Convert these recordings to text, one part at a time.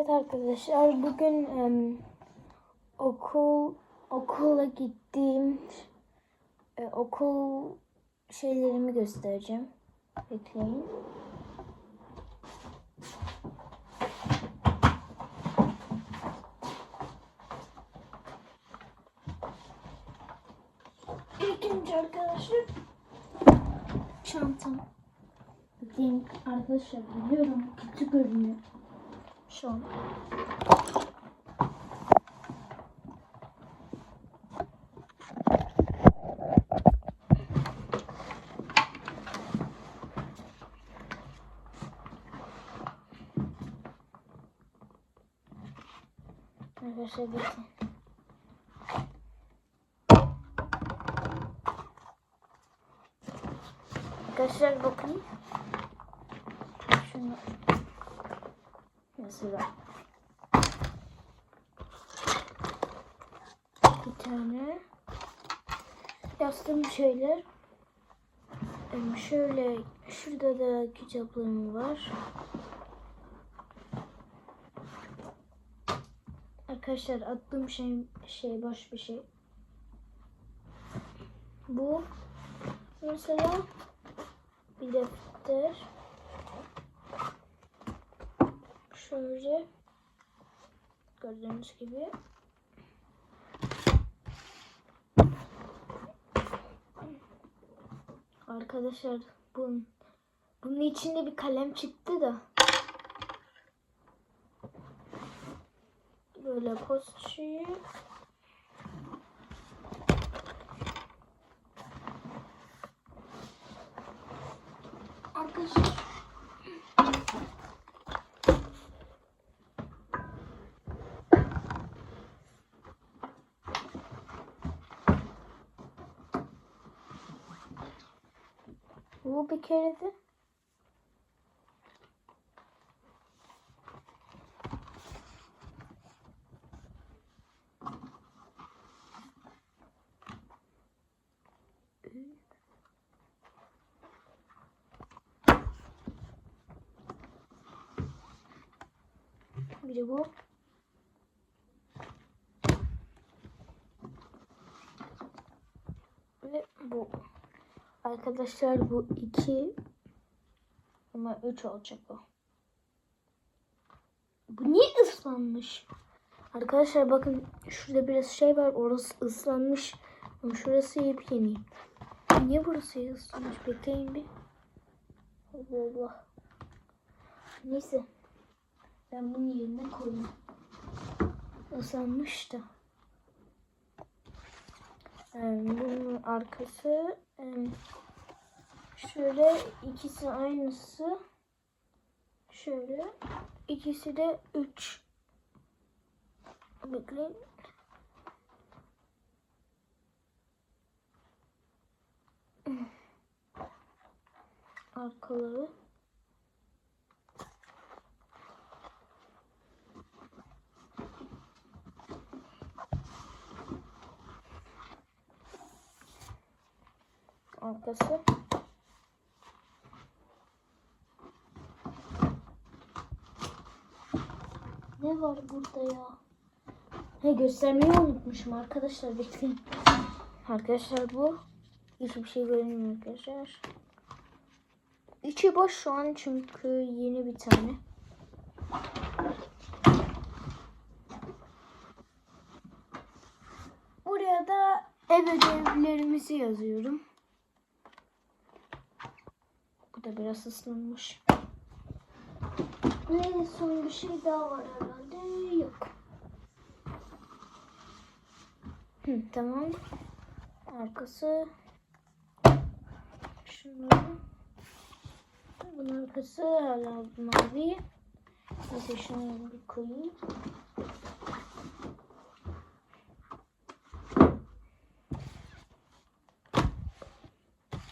Evet arkadaşlar bugün em, okul okula gittiğim e, okul şeylerimi göstereceğim. Bekleyin. İlk önce arkadaşlar çantam. Bakayım arkadaşlar biliyorum kötü görünüyor şu an. Arkadaşlar bakın. Arkadaşlar bakın. Şunu mesela bir tane yastığım şeyler şöyle şurada da kitaplığım var. Arkadaşlar attığım şey şey boş bir şey. Bu mesela bir defter. Şöyle gördüğünüz gibi. Arkadaşlar bunun, bunun içinde bir kalem çıktı da. Böyle post. Arkadaşlar Bu bir kere de bir de bu. Ve bu. Arkadaşlar bu iki ama üç olacak o. Bu niye ıslanmış? Arkadaşlar bakın şurada biraz şey var orası ıslanmış. Ama şurası yepyeni. Niye burası ıslanmış? Bekleyin bir. Allah Allah. Neyse. Ben bunu yerine koyayım. Islanmış da. Yani bunun arkası şöyle ikisi aynısı. Şöyle ikisi de 3 bekleyin. Arkaları. Arkası. Var burada ya? He göstermeyi unutmuşum arkadaşlar bekleyin. Arkadaşlar bu hiçbir şey görünmüyor arkadaşlar. İçi boş şu an çünkü yeni bir tane. Buraya da ev ödevlerimizi yazıyorum. Bu da biraz ıslanmış. Ve son bir şey daha var herhalde. Yok. Hı, tamam. Arkası. Şunların. Bunun arkası hala mavi. Neyse şunu bir koyayım.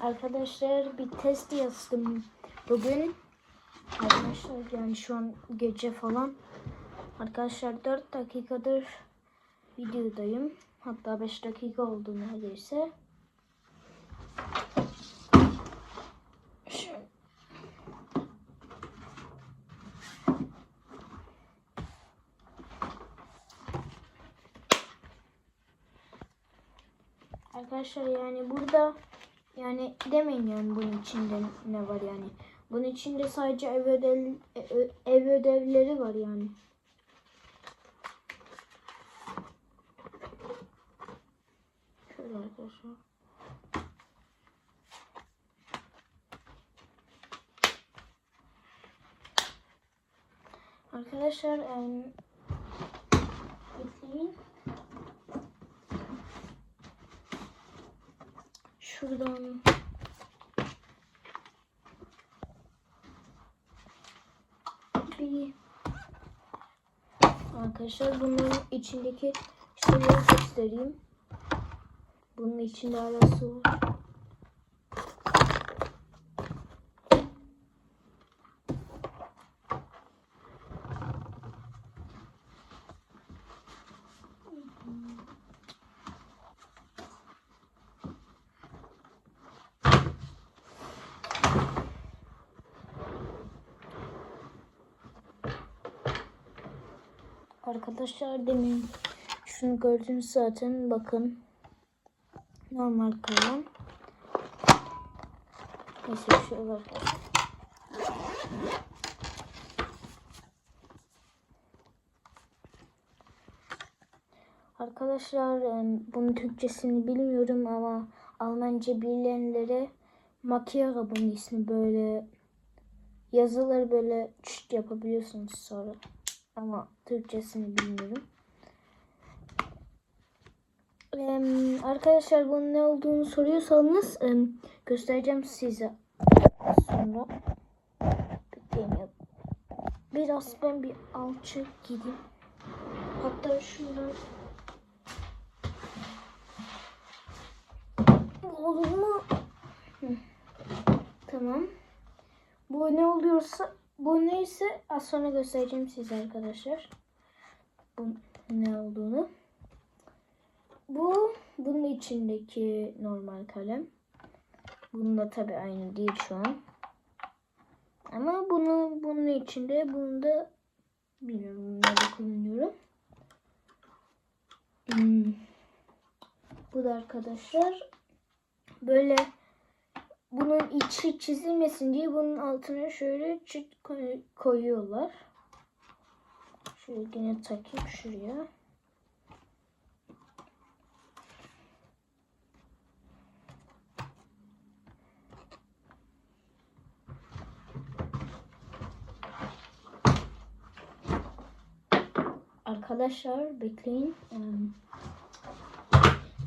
Arkadaşlar bir test yazdım bugün. Arkadaşlar yani şu an gece falan. Arkadaşlar 4 dakikadır videodayım. Hatta 5 dakika oldu neredeyse. Arkadaşlar yani burada yani demeyin yani bunun içinde ne var yani. Bunun içinde sadece ev, ödev, e, ev ödevleri var yani. Arkadaşlar. Arkadaşlar bekleyin. Şuradan bir arkadaşlar bunun içindeki şeyleri göstereyim. Bunun içinde hala su var. Arkadaşlar demin şunu gördünüz zaten bakın. Normal kalem. Neyse bir şey. Arkadaşlar em, bunun Türkçesini bilmiyorum ama Almanca bilenlere Makiara bunun ismi böyle yazıları böyle çıt yapabiliyorsunuz sonra. Ama Türkçesini bilmiyorum. Arkadaşlar bunun ne olduğunu soruyorsanız göstereceğim size sonra. Bekleyin ya. Biraz ben bir alçı gideyim. Hatta şuradan olur mu? Hı. Tamam. Bu ne oluyorsa bu neyse az sonra göstereceğim size arkadaşlar. Bu ne olduğunu. Bu bunun içindeki normal kalem. Bunun da tabi aynı değil şu an. Ama bunu bunun içinde bunu da bilmiyorum nerede kullanıyorum. Hmm. Bu da arkadaşlar böyle bunun içi çizilmesin diye bunun altına şöyle çit koy- koyuyorlar. Şöyle yine takayım şuraya. Arkadaşlar bekleyin.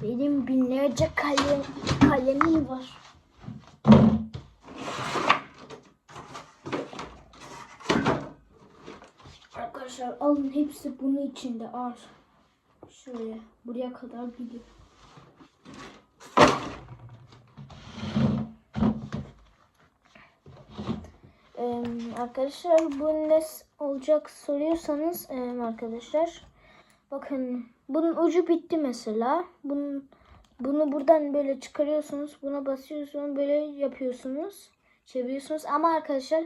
Benim binlerce kalem kalemim var. Arkadaşlar alın hepsi bunun içinde ağır. Şöyle buraya kadar gidiyor. Arkadaşlar bu ne s- olacak soruyorsanız arkadaşlar bakın bunun ucu bitti mesela. Bunun bunu buradan böyle çıkarıyorsunuz. Buna basıyorsunuz. Böyle yapıyorsunuz. Çeviriyorsunuz. Ama arkadaşlar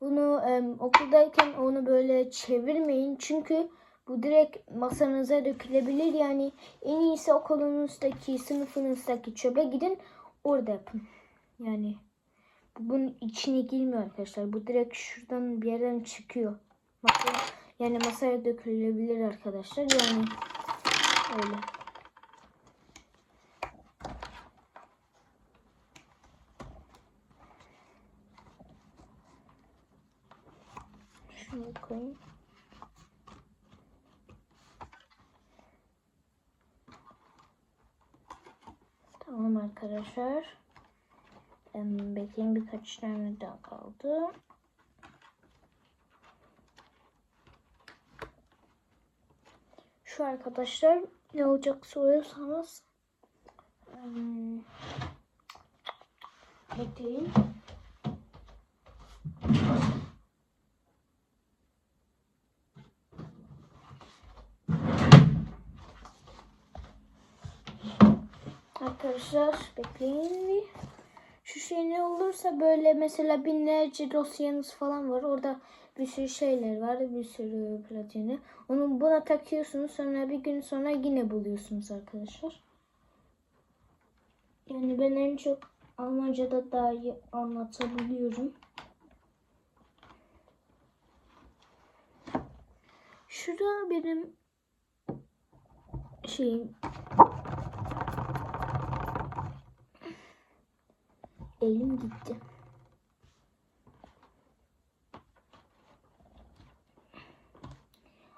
bunu okuldayken onu böyle çevirmeyin. Çünkü bu direkt masanıza dökülebilir. Yani en iyisi okulunuzdaki, sınıfınızdaki çöpe gidin. Orada yapın. Yani bu bunun içine girmiyor arkadaşlar. Bu direkt şuradan bir yerden çıkıyor. Masa, yani masaya dökülebilir arkadaşlar. Yani öyle. Şunu koyayım. Tamam arkadaşlar. Bekleyin birkaç tane daha kaldı. Şu arkadaşlar ne olacak soruyorsanız em, bekleyin. Arkadaşlar bekleyin bir. Şu şey ne olursa böyle mesela binlerce dosyanız falan var. Orada bir sürü şeyler var. Bir sürü platini. Onu buna takıyorsunuz. Sonra bir gün sonra yine buluyorsunuz arkadaşlar. Yani ben en çok Almanca'da daha iyi anlatabiliyorum. Şurada benim şeyim elim gitti.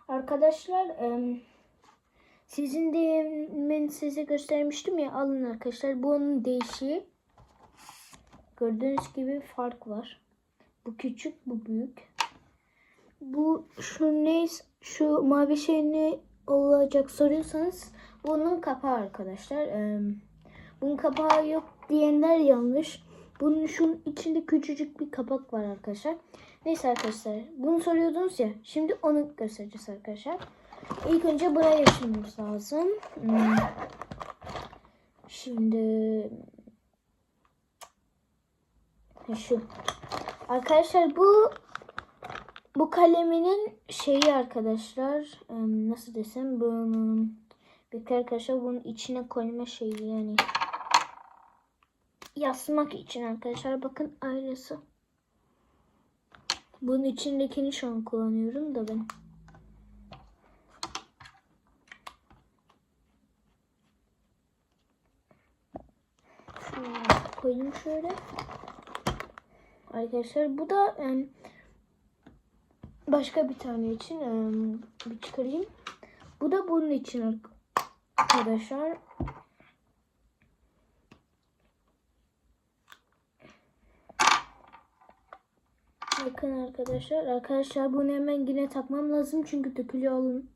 Arkadaşlar sizin de ben size göstermiştim ya alın arkadaşlar bu onun değişiği. Gördüğünüz gibi fark var. Bu küçük bu büyük. Bu şu ne şu mavi şey ne olacak soruyorsanız bunun kapağı arkadaşlar. Bunun kapağı yok diyenler yanlış. Bunun şunun içinde küçücük bir kapak var arkadaşlar. Neyse arkadaşlar bunu soruyordunuz ya. Şimdi onu göstereceğiz arkadaşlar. İlk önce buraya yaşamamız lazım. Hmm. Şimdi şu. Arkadaşlar bu bu kaleminin şeyi arkadaşlar em, nasıl desem bunun bir arkadaşlar bunun içine koyma şeyi yani yazmak için arkadaşlar bakın aynısı. Bunun içindekini şu an kullanıyorum da ben. Şunu koyayım şöyle. Arkadaşlar bu da em, başka bir tane için bir çıkarayım. Bu da bunun için ar- arkadaşlar. Bakın arkadaşlar. Arkadaşlar bunu hemen yine takmam lazım. Çünkü dökülüyor alın.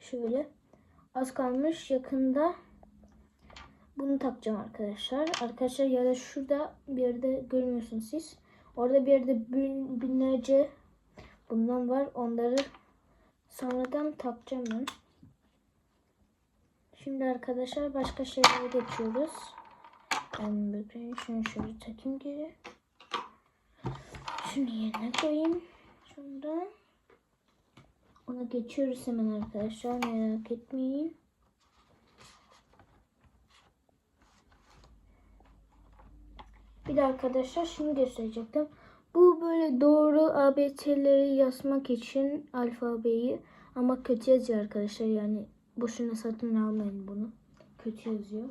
Şöyle. Az kalmış. Yakında bunu takacağım arkadaşlar. Arkadaşlar ya da şurada bir yerde görmüyorsunuz siz. Orada bir yerde bin, binlerce bundan var. Onları sonradan takacağım ben. Şimdi arkadaşlar başka şeylere geçiyoruz. Ben bakayım şunu şöyle takayım geri. Şunu yerine koyayım. Şundan. Ona geçiyoruz hemen arkadaşlar. Merak etmeyin. Bir de arkadaşlar şunu gösterecektim. Bu böyle doğru ABC'leri yazmak için alfabeyi ama kötü yazıyor arkadaşlar. Yani boşuna satın almayın bunu. Kötü yazıyor.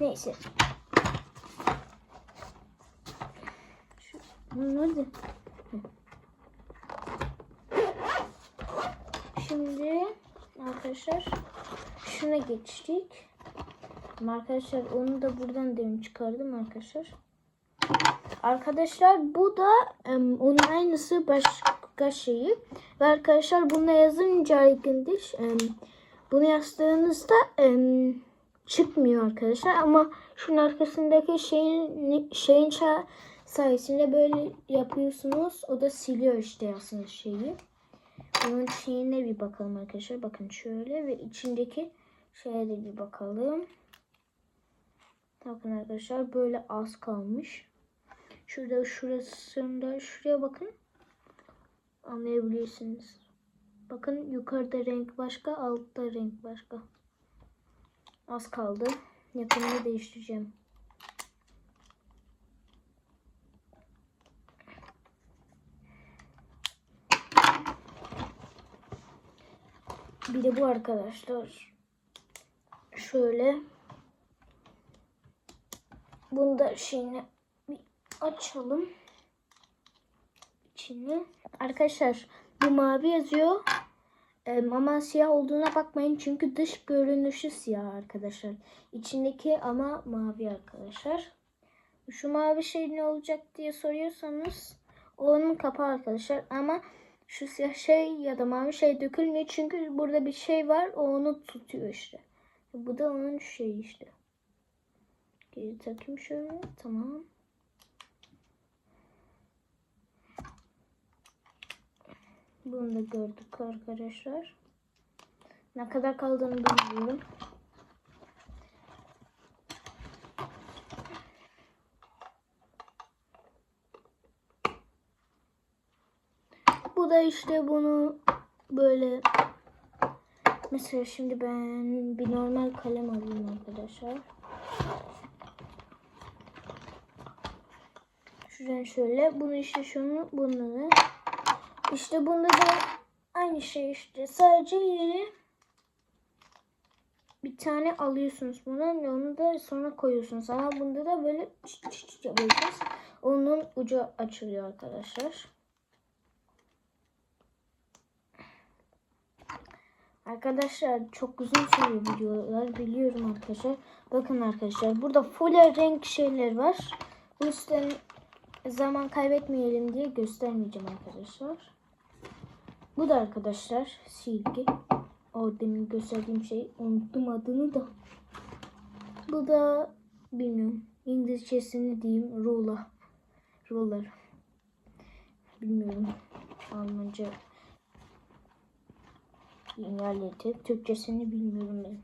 Neyse. Hı. Şimdi arkadaşlar şuna geçtik. Arkadaşlar onu da buradan demin çıkardım arkadaşlar. Arkadaşlar bu da em, onun aynısı başka şeyi. Ve arkadaşlar bunu yazınca ilginç. Em, bunu yazdığınızda em, çıkmıyor arkadaşlar. Ama şunun arkasındaki şeyin şeyin ça- sayesinde böyle yapıyorsunuz. O da siliyor işte yazdığınız şeyi. Bunun şeyine bir bakalım arkadaşlar. Bakın şöyle ve içindeki şeye de bir bakalım. Bakın arkadaşlar böyle az kalmış. Şurada şurasında şuraya bakın. Anlayabilirsiniz. Bakın yukarıda renk başka, altta renk başka. Az kaldı. Yakında değiştireceğim. Bir de bu arkadaşlar. Şöyle. Bunu da şeyini bir açalım. İçini. Arkadaşlar bu mavi yazıyor. Ee, ama siyah olduğuna bakmayın. Çünkü dış görünüşü siyah arkadaşlar. İçindeki ama mavi arkadaşlar. Şu mavi şey ne olacak diye soruyorsanız onun kapağı arkadaşlar. Ama şu siyah şey ya da mavi şey dökülmüyor. Çünkü burada bir şey var. O onu tutuyor işte. Bu da onun şeyi işte. Geri takayım şöyle. Tamam. Bunu da gördük arkadaşlar. Ne kadar kaldığını bilmiyorum. Bu da işte bunu böyle Mesela şimdi ben bir normal kalem alayım arkadaşlar. Şuradan şöyle. Bunu işte şunu bunları. İşte bunda da aynı şey işte. Sadece yeri bir tane alıyorsunuz bundan ve onu da sonra koyuyorsunuz. Ama bunda da böyle çıt çıt çıt yapıyorsunuz. Onun ucu açılıyor arkadaşlar. Arkadaşlar çok uzun sürüyor videolar biliyorum arkadaşlar. Bakın arkadaşlar burada full renk şeyler var. Bu yüzden zaman kaybetmeyelim diye göstermeyeceğim arkadaşlar. Bu da arkadaşlar silgi. O demin gösterdiğim şey unuttum adını da. Bu da bilmiyorum. İngilizcesini diyeyim ruler. Ruler. Bilmiyorum. Almanca ilerledi. Türkçesini bilmiyorum ben.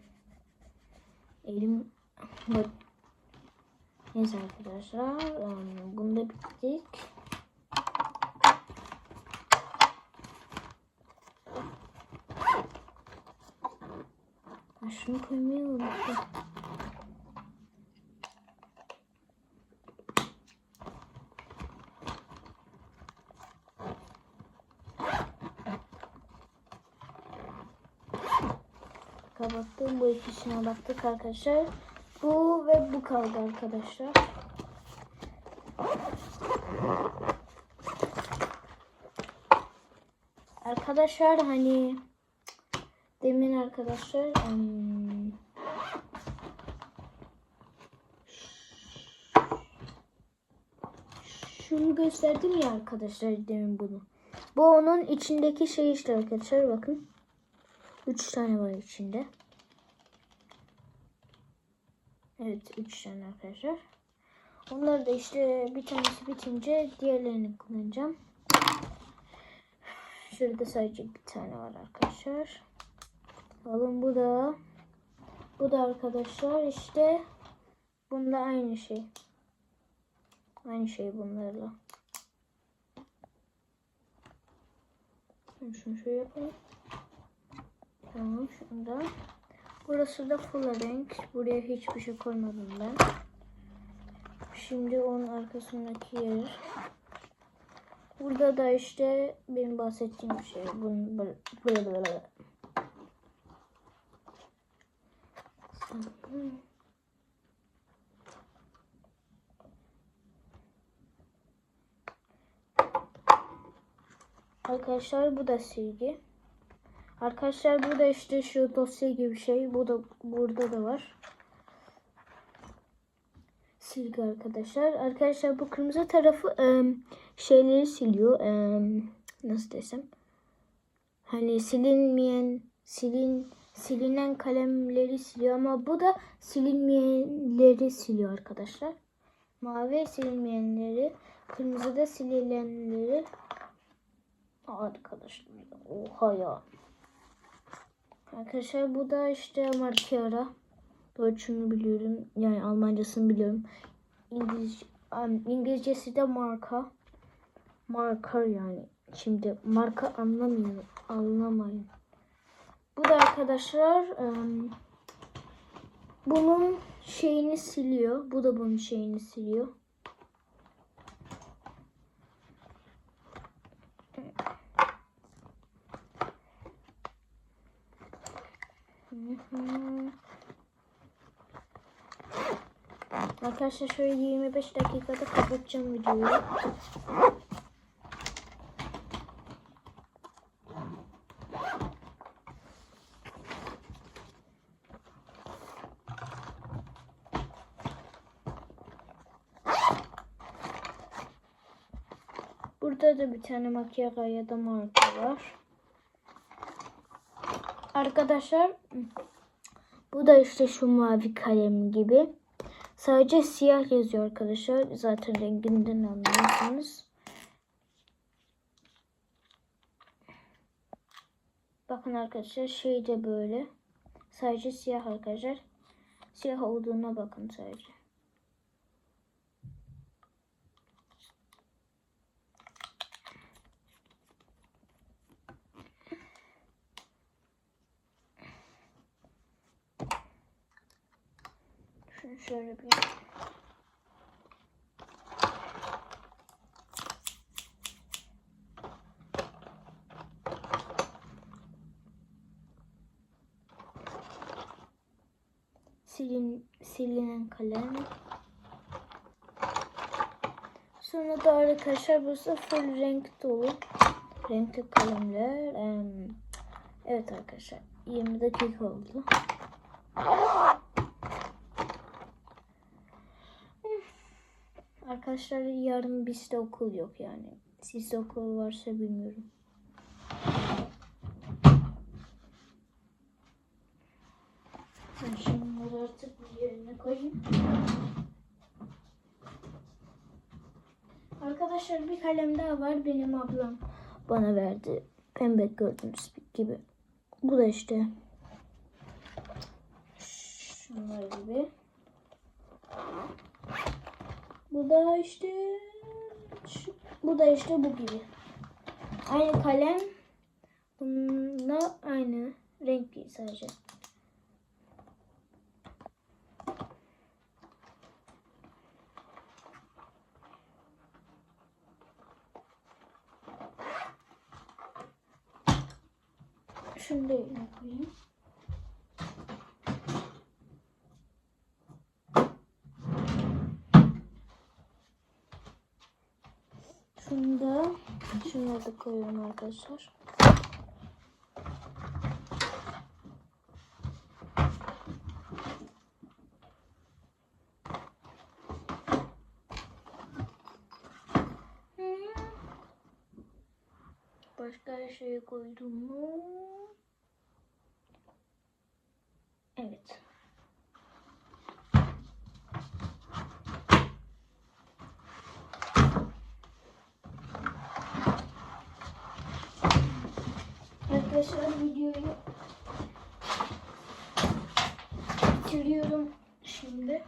Elim. Neyse arkadaşlar. Um, bunda bittik. Ha, şunu koymayı unuttum. Kapattım bu ikisine baktık arkadaşlar. Bu ve bu kaldı arkadaşlar. Arkadaşlar hani demin arkadaşlar hmm, şunu gösterdim ya arkadaşlar demin bunu. Bu onun içindeki şey işte arkadaşlar bakın. 3 tane var içinde. Evet 3 tane arkadaşlar. Onları da işte bir tanesi bitince diğerlerini kullanacağım. Şurada sadece bir tane var arkadaşlar. Alın bu da. Bu da arkadaşlar işte bunda aynı şey. Aynı şey bunlarla. Şunu şöyle yapalım. Tamam şunda. Burası da full renk. Buraya hiçbir şey koymadım ben. Şimdi onun arkasındaki yer. Burada da işte benim bahsettiğim şey. Bunun böyle böyle böyle. Arkadaşlar bu da silgi. Arkadaşlar burada işte şu dosya gibi şey. Bu da burada da var. Silgi arkadaşlar. Arkadaşlar bu kırmızı tarafı e, şeyleri siliyor. E, nasıl desem? Hani silinmeyen silin silinen kalemleri siliyor ama bu da silinmeyenleri siliyor arkadaşlar. Mavi silinmeyenleri, kırmızı da sililenleri. Arkadaşlar oha ya. Arkadaşlar bu da işte markera. Deutsch'unu biliyorum. Yani Almancasını biliyorum. İngiliz, İngilizcesi de marka. Marker yani. Şimdi marka anlamıyorum. Anlamayın. Bu da arkadaşlar bunun şeyini siliyor. Bu da bunun şeyini siliyor. Arkadaşlar şöyle 25 dakikada kapatacağım videoyu. Burada da bir tane makyaj ya da marka var. Arkadaşlar bu da işte şu mavi kalem gibi. Sadece siyah yazıyor arkadaşlar. Zaten renginden anlıyorsunuz. Bakın arkadaşlar şey de böyle. Sadece siyah arkadaşlar. Siyah olduğuna bakın sadece. Şöyle bir. Silin, silinen kalem. Sonra da arkadaşlar burası full renk dolu. Renkli kalemler. Em, evet arkadaşlar 20 dakika oldu. Arkadaşlar yarın bizde okul yok yani. Sizde okul varsa bilmiyorum. Şimdi bunları artık bir yerine koyayım. Arkadaşlar bir kalem daha var. Benim ablam bana verdi. Pembe gördüğünüz gibi. Bu da işte şunlar gibi. Bu da işte şu- bu da işte bu gibi. Aynı kalem. Bununla aynı renk sadece. Şunu da yerine koyayım. Şunu da şunları da koyuyorum arkadaşlar. Başka her şeyi koydum mu? Evet. Arkadaşlar videoyu bitiriyorum şimdi.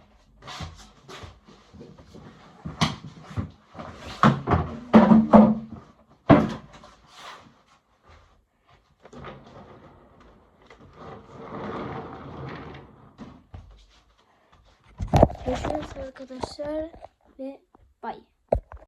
Görüşürüz arkadaşlar.